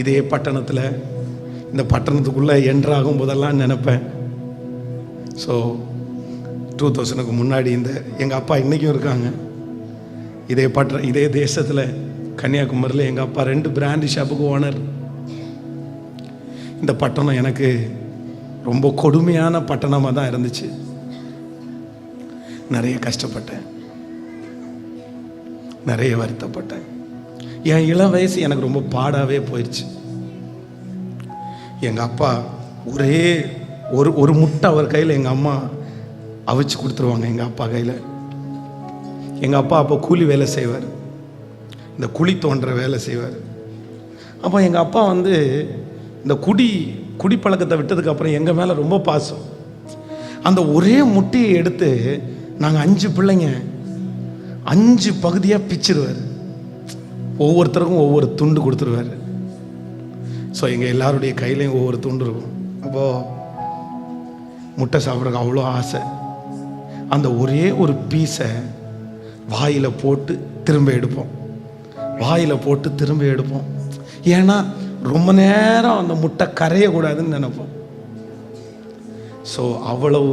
இதே பட்டணத்தில் இந்த பட்டணத்துக்குள்ளே என்ட்ராகும் போதெல்லாம் நினைப்பேன். ஸோ டூ தௌசண்டுக்கு முன்னாடி இந்த எங்கள் அப்பா இன்றைக்கும் இருக்காங்க. இதே பட்ட இதே தேசத்தில் கன்னியாகுமரியில் எங்கள் அப்பா ரெண்டு பிராண்டு ஷாப்புக்கு ஓனர் இந்த பட்டணம் எனக்கு ரொம்ப கொடுமையான பட்டணமாக தான் இருந்துச்சு. நிறைய கஷ்டப்பட்டேன். நிறைய வருத்தப்பட்டேன். என் இளம் வயசு எனக்கு ரொம்ப பாடாகவே போயிடுச்சு எங்கள் அப்பா ஒரே ஒரு ஒரு முட்டை அவர் கையில் எங்கள் அம்மா அவிச்சு கொடுத்துருவாங்க எங்கள் அப்பா கையில். எங்கள் அப்பா அப்போ கூலி வேலை செய்வார். இந்த குழி தோன்ற வேலை செய்வார். அப்போ எங்கள் அப்பா வந்து இந்த குடி குடிப்பழக்கத்தை விட்டதுக்கப்புறம் எங்கள் மேலே ரொம்ப பாசம். அந்த ஒரே முட்டையை எடுத்து நாங்கள் அஞ்சு பிள்ளைங்க அஞ்சு பகுதியாக பிச்சிருவார். ஒவ்வொருத்தருக்கும் ஒவ்வொரு துண்டு கொடுத்துருவார். ஸோ எங்கள் எல்லாருடைய கையிலையும் ஒவ்வொரு துண்டு இருக்கும். அப்போது முட்டை சாப்பிட்றதுக்கு அவ்வளோ ஆசை. அந்த ஒரே ஒரு பீஸை வாயில் போட்டு திரும்ப எடுப்போம். வாயில் போட்டு திரும்ப எடுப்போம். ஏன்னா ரொம்ப நேரம் அந்த முட்டை கரையக்கூடாதுன்னு நினைப்போம். ஸோ அவ்வளவு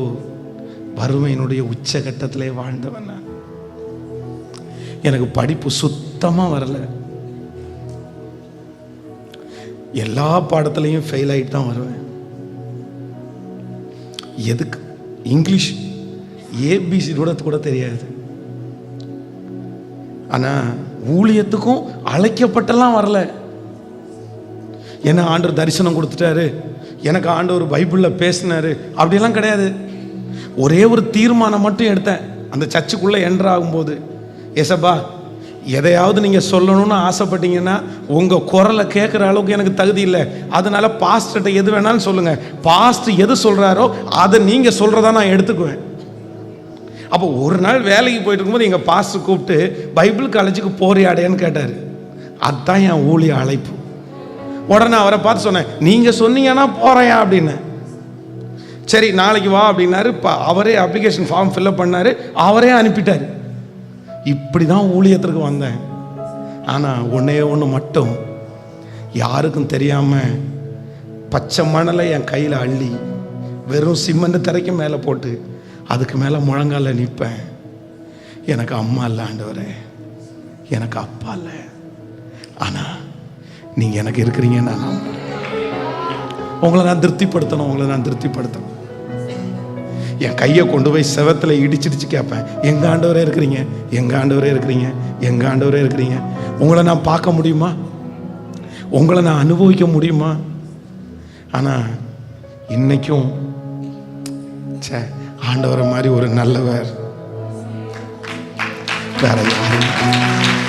வறுமையினுடைய உச்சகட்டத்திலே வாழ்ந்தவன் நான். எனக்கு படிப்பு சுத்தமாக வரல. எல்லா பாடத்துலையும் ஃபெயில் ஆகிட்டு தான் வருவேன். எதுக்கு? இங்கிலீஷ் ஏபிசி கூட கூட தெரியாது. ஆனால் ஊழியத்துக்கும் அழைக்கப்பட்டெல்லாம் வரல. என்ன ஆண்டவர் தரிசனம் கொடுத்துட்டாரு? எனக்கு ஆண்டவர் பைபிளில் பேசினாரு. அப்படிலாம் கிடையாது. ஒரே ஒரு தீர்மானம் மட்டும் எடுத்தேன். அந்த சர்ச்சுக்குள்ளே என்ட்ரு ஆகும்போது எசப்பா எதையாவது நீங்கள் சொல்லணும்னு ஆசைப்பட்டீங்கன்னா உங்கள் குரலை கேட்குற அளவுக்கு எனக்கு தகுதி இல்லை. அதனால பாஸ்டர்கிட்ட எது வேணாலும் சொல்லுங்கள் பாஸ்ட் எது சொல்கிறாரோ அதை நீங்கள் சொல்கிறதா நான் எடுத்துக்குவேன். அப்போ ஒரு நாள் வேலைக்கு போயிட்டு இருக்கும்போது எங்கள் பாஸ்டர் கூப்பிட்டு பைபிள் காலேஜுக்கு போறியாடேன்னு கேட்டார். அதுதான் என் ஊழிய அழைப்பு. உடனே அவரை பார்த்து சொன்னேன் நீங்கள் சொன்னீங்கன்னா போகிறேன் அப்படின்னு. சரி நாளைக்கு வா அப்படின்னாரு. அவரே அப்ளிகேஷன் ஃபார்ம் ஃபில்அப் பண்ணார். அவரே அனுப்பிட்டார். இப்படி தான் ஊழியத்திற்கு வந்தேன். ஆனால் ஒன்றே ஒன்று மட்டும். யாருக்கும் தெரியாமல் பச்சை மணலை என் கையில் அள்ளி வெறும் சிமெண்ட் திரைக்கு மேலே போட்டு அதுக்கு மேலே முழங்கால நிற்பேன். எனக்கு அம்மா இல்லை ஆண்டவரே. எனக்கு அப்பா இல்லை. ஆனால் நீங்கள் எனக்கு இருக்கிறீங்க நான் உங்களை நான் திருப்திப்படுத்தணும் உங்களை நான் திருப்திப்படுத்தணும். என் கையை கொண்டு போய் செவத்தில் இடிச்சிடிச்சு கேட்பேன் எங்க ஆண்டவரே இருக்கிறீங்க? எங்க ஆண்டவரே இருக்கிறீங்க? எங்க ஆண்டவரே இருக்கிறீங்க? உங்களை நான் பார்க்க முடியுமா? உங்களை நான் அனுபவிக்க முடியுமா? ஆனால் இன்னைக்கும் ச்சே ஆண்டவரை மாதிரி ஒரு நல்லவர் வேற யாரும்